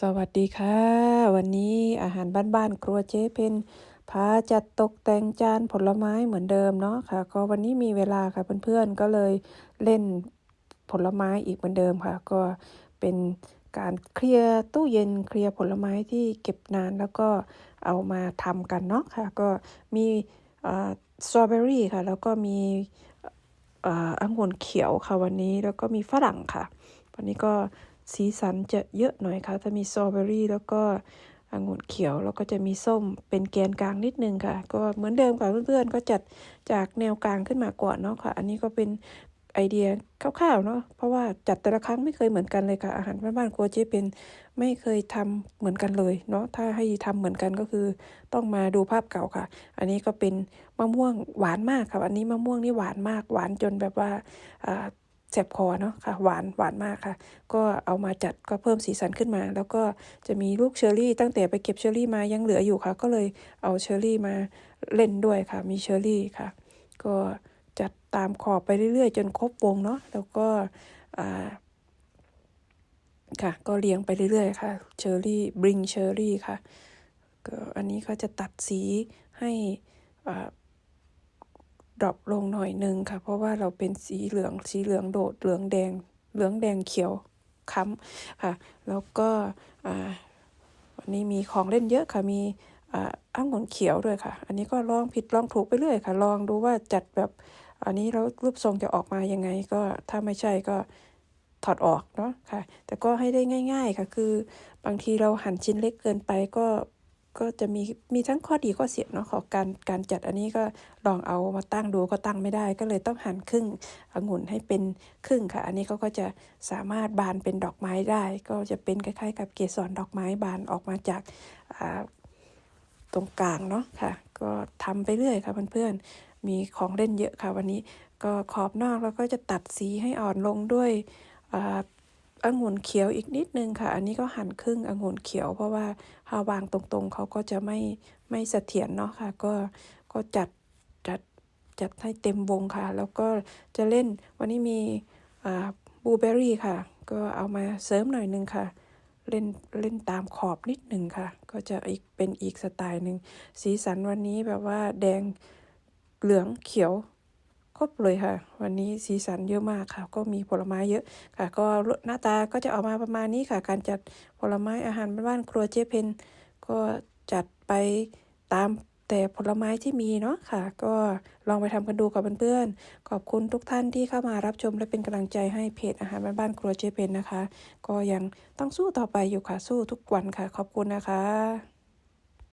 สวัสดีค่ะ วันนี้อาหารบ้านๆครัวเจ๊เพนพาจัดตกแต่งจานผลไม้เหมือนเดิมเนาะค่ะ ก็วันนี้มีเวลาค่ะเพื่อนๆก็เลยเล่นผลไม้อีกเหมือนเดิมค่ะ ก็เป็นการเคลียร์ตู้เย็นเคลียร์ผลไม้ที่เก็บนานแล้วก็เอามาทำกันเนาะค่ะ ก็มีสตรอเบอรี่ค่ะ แล้วก็มีองุ่นเขียวค่ะวันนี้แล้วก็มีฝรั่งค่ะ วันนี้ก็ สีสันจะเยอะหน่อยค่ะจะมีสตรอเบอรี่แล้วก็องุ่นเขียวแล้วก็จะมีส้มเป็นแกนกลางนิดนึงค่ะ ก็เหมือนเดิมค่ะเพื่อนๆก็จัดจากแนวกลางขึ้นมาก่อนเนาะค่ะ อันนี้ก็เป็นไอเดียคร่าวๆเนาะเพราะว่าจัดแต่ละครั้งไม่เคยเหมือนกันเลยค่ะอาหารบ้านๆครัวเจ๊เป็นไม่เคยทำเหมือนกันเลยเนาะถ้าให้ทำเหมือนกันก็คือต้องมาดูภาพเก่าค่ะ อันนี้ก็เป็นมะม่วงหวานมากค่ะอันนี้มะม่วงนี่หวานมากหวานจนแบบว่า แสบคอเนาะค่ะหวานหวานมากค่ะ ก็เอามาจัดก็เพิ่มสีสันขึ้นมา แล้วก็จะมีลูกเชอร์รี่ ตั้งแต่ไปเก็บเชอร์รี่มายังเหลืออยู่ค่ะ ก็เลยเอาเชอร์รี่มาเล่นด้วยค่ะ มีเชอร์รี่ค่ะ ก็จัดตามขอบไปเรื่อยๆ จนครบวงเนาะแล้วก็ค่ะ ก็เรียงไปเรื่อยๆค่ะเชอร์รี่บริงเชอร์รี่ค่ะก็อันนี้ก็จะตัดสีให้ ดรอปลงหน่อยนึงค่ะ เพราะว่าเราเป็นสีเหลืองสีเหลืองโดดเหลืองแดงเหลืองแดงเขียวค้ำค่ะ แล้วก็วันนี้มีของเล่นเยอะค่ะมีอ้างุ่นเขียวด้วยค่ะ อันนี้ก็ลองผิดลองถูกไปเรื่อยค่ะ ลองดูว่าจัดแบบอันนี้แล้วรูปทรงจะออกมายังไง ก็ถ้าไม่ใช่ก็ถอดออกเนาะค่ะ แต่ก็ให้ได้ง่าย ๆค่ะ คือบางทีเราหั่นชิ้นเล็กเกินไปก็ ก็จะมีมีทั้งข้อดีข้อเสียเนาะของการการจัดอันนี้ก็ลองเอามาตั้งดูก็ตั้งไม่ได้ ก็เลยต้องหั่นครึ่งองุ่นให้เป็นครึ่งค่ะ อันนี้เขาก็จะสามารถบานเป็นดอกไม้ได้ ก็จะเป็นคล้ายๆ กับเกสรดอกไม้บานออกมาจากตรงกลางเนาะค่ะ ก็ทำไปเรื่อยค่ะเพื่อนๆมีของเล่นเยอะค่ะวันนี้ก็ขอบนอกแล้วก็จะตัดสีให้อ่อนลงด้วย องุ่นเขียวอีกนิดนึงค่ะ อันนี้ก็หั่นครึ่งองุ่นเขียว เพราะว่าถ้าวางตรงๆเขาก็จะไม่ไม่เสถียรเนาะค่ะ ก็ก็จัดจัดจัดให้เต็มวงค่ะ แล้วก็จะเล่นวันนี้มีบลูเบอรี่ค่ะ ก็เอามาเสริมหน่อยนึงค่ะ เล่นเล่นตามขอบนิดหนึ่งค่ะ ก็จะอีกเป็นอีกสไตล์หนึ่งสีสันวันนี้แบบว่าแดงเหลืองเขียว ครบเลยค่ะ วันนี้สีสันเยอะมากค่ะ ก็มีผลไม้เยอะค่ะ ก็หน้าตาก็จะออกมาประมาณนี้ค่ะ การจัดผลไม้อาหารบ้านครัวเจ๊เพนก็จัดไปตามแต่ผลไม้ที่มีเนาะค่ะ ก็ลองไปทำกันดูกับเพื่อนๆ ขอบคุณทุกท่านที่เข้ามารับชมและเป็นกำลังใจให้เพจอาหารบ้านครัวเจเพนนะคะ ก็ยังต้องสู้ต่อไปอยู่ค่ะสู้ทุกวันค่ะ ขอบคุณนะคะ